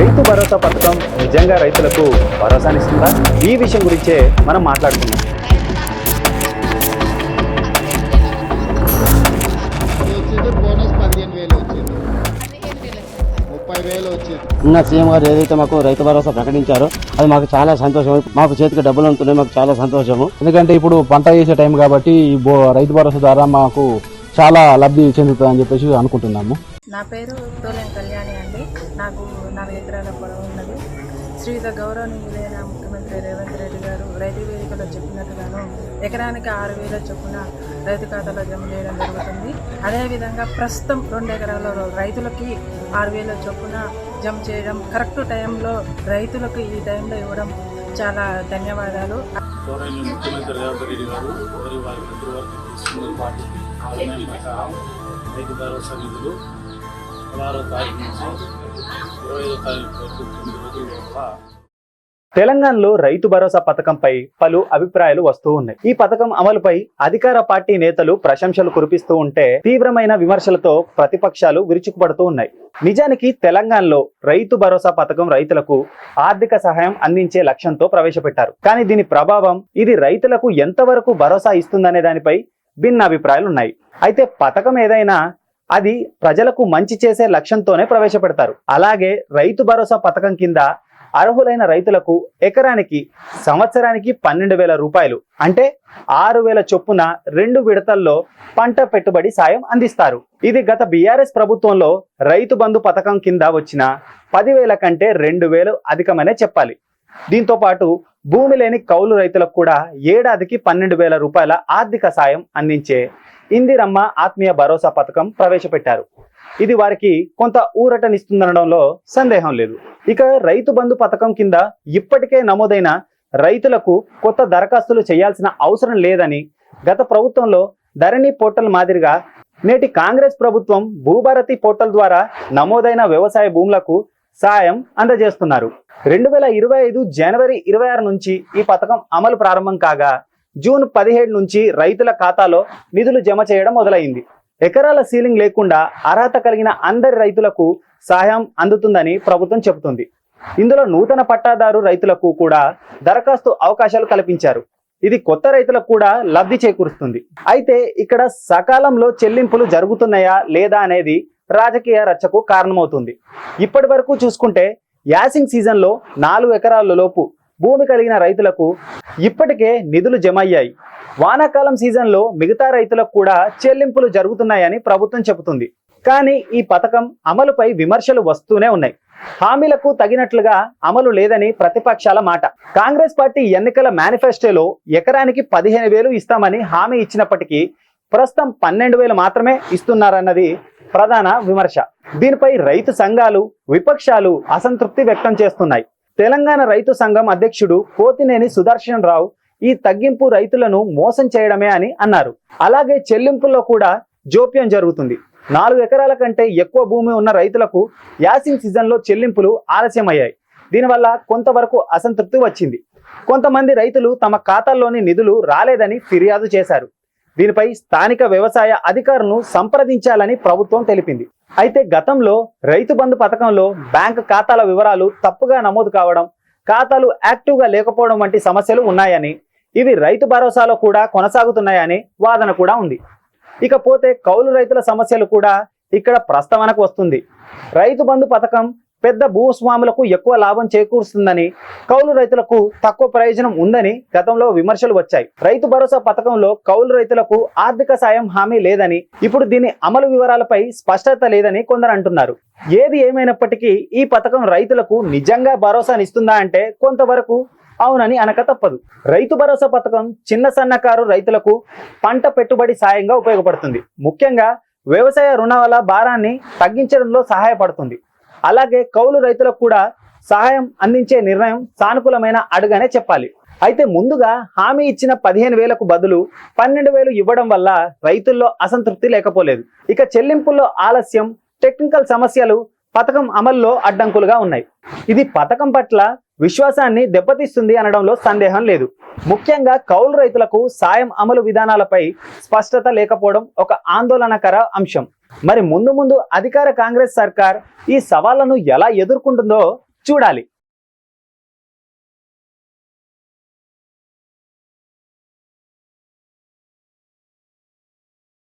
రైతు భరోసా పథకం నిజంగా రైతులకు భరోసానిస్తుందా? ఈ విషయం గురించే మనం మాట్లాడుకుందాం. నిన్న సీఎం గారు ఏదైతే మాకు రైతు భరోసా ప్రకటించారో అది మాకు చాలా సంతోషం. మాకు చేతికి డబ్బులు అందుతున్నాయి మాకు చాలా సంతోషము. ఎందుకంటే ఇప్పుడు పంట వేసే టైం కాబట్టి రైతు భరోసా ద్వారా మాకు చాలా లబ్ధి చెందుతుందని చెప్పేసి అనుకుంటున్నాము. నా పేరు తోలేం కళ్యాణి అండి. నాకు నాలుగు ఎకరాల పొలం ఉన్నది. శ్రీయుత గౌరవనీయులైన ముఖ్యమంత్రి రేవంత్ రెడ్డి గారు రైతు వేదికలో చెప్పినట్టుగాను ఎకరానికి ఆరు వేల చొప్పున రైతు ఖాతాలో జమ చేయడం జరుగుతుంది. అదేవిధంగా ప్రస్తుతం రెండు ఎకరాల రైతులకి ఆరు వేల చొప్పున జమ చేయడం కరెక్ట్ టైంలో రైతులకు ఈ టైంలో ఇవ్వడం చాలా ధన్యవాదాలు. ముఖ్యమంత్రి రేవంత్ రెడ్డి గారు వారి మంత్రివర్గం రైతు భరోసా నిధులు పదహారో తారీఖు నుంచి ఇరవై ఐదో తారీఖు వరకు తొమ్మిది రోజుల లోపల తెలంగాణలో రైతు భరోసా పథకంపై పలు అభిప్రాయాలు వస్తూ ఉన్నాయి. ఈ పథకం అమలుపై అధికార పార్టీ నేతలు ప్రశంసలు కురిపిస్తూ ఉంటే తీవ్రమైన విమర్శలతో ప్రతిపక్షాలు విరుచుకుపడుతూ ఉన్నాయి. నిజానికి తెలంగాణలో రైతు భరోసా పథకం రైతులకు ఆర్థిక సహాయం అందించే లక్ష్యంతో ప్రవేశపెట్టారు. కానీ దీని ప్రభావం ఇది రైతులకు ఎంతవరకు భరోసా ఇస్తుందనే దానిపై భిన్న అభిప్రాయాలు ఉన్నాయి అయితే పథకం ఏదైనా అది ప్రజలకు మంచి చేసే లక్ష్యంతోనే ప్రవేశపెడతారు. అలాగే రైతు భరోసా పథకం కింద అర్హులైన రైతులకు ఎకరానికి సంవత్సరానికి పన్నెండు వేల రూపాయలు అంటే ఆరు వేల చొప్పున రెండు విడతల్లో పంట పెట్టుబడి సాయం అందిస్తారు. ఇది గత బీఆర్ఎస్ ప్రభుత్వంలో రైతు బంధు పథకం కింద వచ్చిన పదివేల కంటే రెండు వేలు అధికమనే చెప్పాలి. దీంతో పాటు భూమి లేని కౌలు రైతులకు కూడా ఏడాదికి పన్నెండు వేల రూపాయల ఆర్థిక సాయం అందించే ఇందిరమ్మ ఆత్మీయ భరోసా పథకం ప్రవేశపెట్టారు. ఇది వారికి కొంత ఊరటనిస్తుందనడంలో సందేహం లేదు. ఇక రైతు బంధు పథకం కింద ఇప్పటికే నమోదైన రైతులకు కొత్త దరఖాస్తులు చేయాల్సిన అవసరం లేదని గత ప్రభుత్వంలో ధరణి పోర్టల్ మాదిరిగా నేటి కాంగ్రెస్ ప్రభుత్వం భూభారతి పోర్టల్ ద్వారా నమోదైన వ్యవసాయ భూములకు సాయం అందజేస్తున్నారు. రెండు వేల ఇరవై ఐదు జనవరి ఇరవై ఆరు నుంచి ఈ పథకం అమలు ప్రారంభం కాగా జూన్ పదిహేడు నుంచి రైతుల ఖాతాలో నిధులు జమ చేయడం మొదలైంది. ఎకరాల సీలింగ్ లేకుండా అర్హత కలిగిన అందరి రైతులకు సహాయం అందుతుందని ప్రభుత్వం చెబుతుంది. ఇందులో నూతన పట్టాదారు రైతులకు కూడా దరఖాస్తు అవకాశాలు కల్పించారు. ఇది కొత్త రైతులకు కూడా లబ్ధి చేకూరుస్తుంది. అయితే ఇక్కడ సకాలంలో చెల్లింపులు జరుగుతున్నాయా లేదా అనేది రాజకీయ రచ్చకు కారణమవుతుంది. ఇప్పటి వరకు చూసుకుంటే యాసింగ్ సీజన్లో నాలుగు ఎకరాల లోపు భూమి కలిగిన రైతులకు ఇప్పటికే నిధులు జమ అయ్యాయి వానాకాలం సీజన్లో మిగతా రైతులకు కూడా చెల్లింపులు జరుగుతున్నాయని ప్రభుత్వం చెబుతుంది. కానీ ఈ పథకం అమలుపై విమర్శలు వస్తూనే ఉన్నాయి. హామీలకు తగినట్లుగా అమలు లేదని ప్రతిపక్షాల మాట. కాంగ్రెస్ పార్టీ ఎన్నికల మేనిఫెస్టోలో ఎకరానికి పదిహేను వేలు ఇస్తామని హామీ ఇచ్చినప్పటికీ ప్రస్తుతం పన్నెండు వేలు మాత్రమే ఇస్తున్నారన్నది ప్రధాన విమర్శ. దీనిపై రైతు సంఘాలు విపక్షాలు అసంతృప్తి వ్యక్తం చేస్తున్నాయి. తెలంగాణ రైతు సంఘం అధ్యక్షుడు కోతినేని సుదర్శన్ రావు ఈ తగ్గింపు రైతులను మోసం చేయడమే అని అన్నారు. అలాగే చెల్లింపుల్లో కూడా జోప్యం జరుగుతుంది. నాలుగు ఎకరాల కంటే ఎక్కువ భూమి ఉన్న రైతులకు యాసింగ్ సీజన్లో చెల్లింపులు ఆలస్యమయ్యాయి. దీనివల్ల కొంతవరకు అసంతృప్తి వచ్చింది. కొంతమంది రైతులు తమ ఖాతాల్లోని నిధులు రాలేదని ఫిర్యాదు చేశారు. దీనిపై స్థానిక వ్యవసాయ అధికారులను సంప్రదించాలని ప్రభుత్వం తెలిపింది. అయితే గతంలో రైతు బంధు పథకంలో బ్యాంక్ ఖాతాల వివరాలు తప్పుగా నమోదు కావడం ఖాతాలు యాక్టివ్గా లేకపోవడం వంటి సమస్యలు ఉన్నాయని ఇవి రైతు భరోసాలో కూడా కొనసాగుతున్నాయని వాదన కూడా ఉంది. ఇకపోతే కౌలు రైతుల సమస్యలు కూడా ఇక్కడ ప్రస్తావనకు వస్తుంది. రైతు బంధు పథకం పెద్ద భూస్వాములకు ఎక్కువ లాభం చేకూరుస్తుందని కౌలు రైతులకు తక్కువ ప్రయోజనం ఉందని గతంలో విమర్శలు వచ్చాయి. రైతు భరోసా పథకంలో కౌలు రైతులకు ఆర్థిక సాయం హామీ లేదని ఇప్పుడు దీని అమలు వివరాలపై స్పష్టత లేదని కొందరు అంటున్నారు. ఏది ఏమైనప్పటికీ ఈ పథకం రైతులకు నిజంగా భరోసానిస్తుందా అంటే కొంతవరకు అవునని అనక తప్పదు. రైతు భరోసా పథకం చిన్న సన్నకారు రైతులకు పంట పెట్టుబడి సాయంగా ఉపయోగపడుతుంది. ముఖ్యంగా వ్యవసాయ రుణాల భారాన్ని తగ్గించడంలో సహాయపడుతుంది. అలాగే కౌలు రైతులకు కూడా సహాయం అందించే నిర్ణయం సానుకూలమైన అడుగనే చెప్పాలి. అయితే ముందుగా హామీ ఇచ్చిన పదిహేను వేలకు బదులు పన్నెండు వేలు ఇవ్వడం వల్ల రైతుల్లో అసంతృప్తి లేకపోలేదు. ఇక చెల్లింపుల్లో ఆలస్యం టెక్నికల్ సమస్యలు పథకం అమల్లో అడ్డంకులుగా ఉన్నాయి. ఇది పథకం పట్ల విశ్వాసాన్ని దెబ్బతీస్తుంది అనడంలో సందేహం లేదు. ముఖ్యంగా కౌలు రైతులకు సాయం అమలు విధానాలపై స్పష్టత లేకపోవడం ఒక ఆందోళనకర అంశం. మరి ముందు ముందు అధికార కాంగ్రెస్ సర్కార్ ఈ సవాళ్ళను ఎలా ఎదుర్కొంటుందో చూడాలి.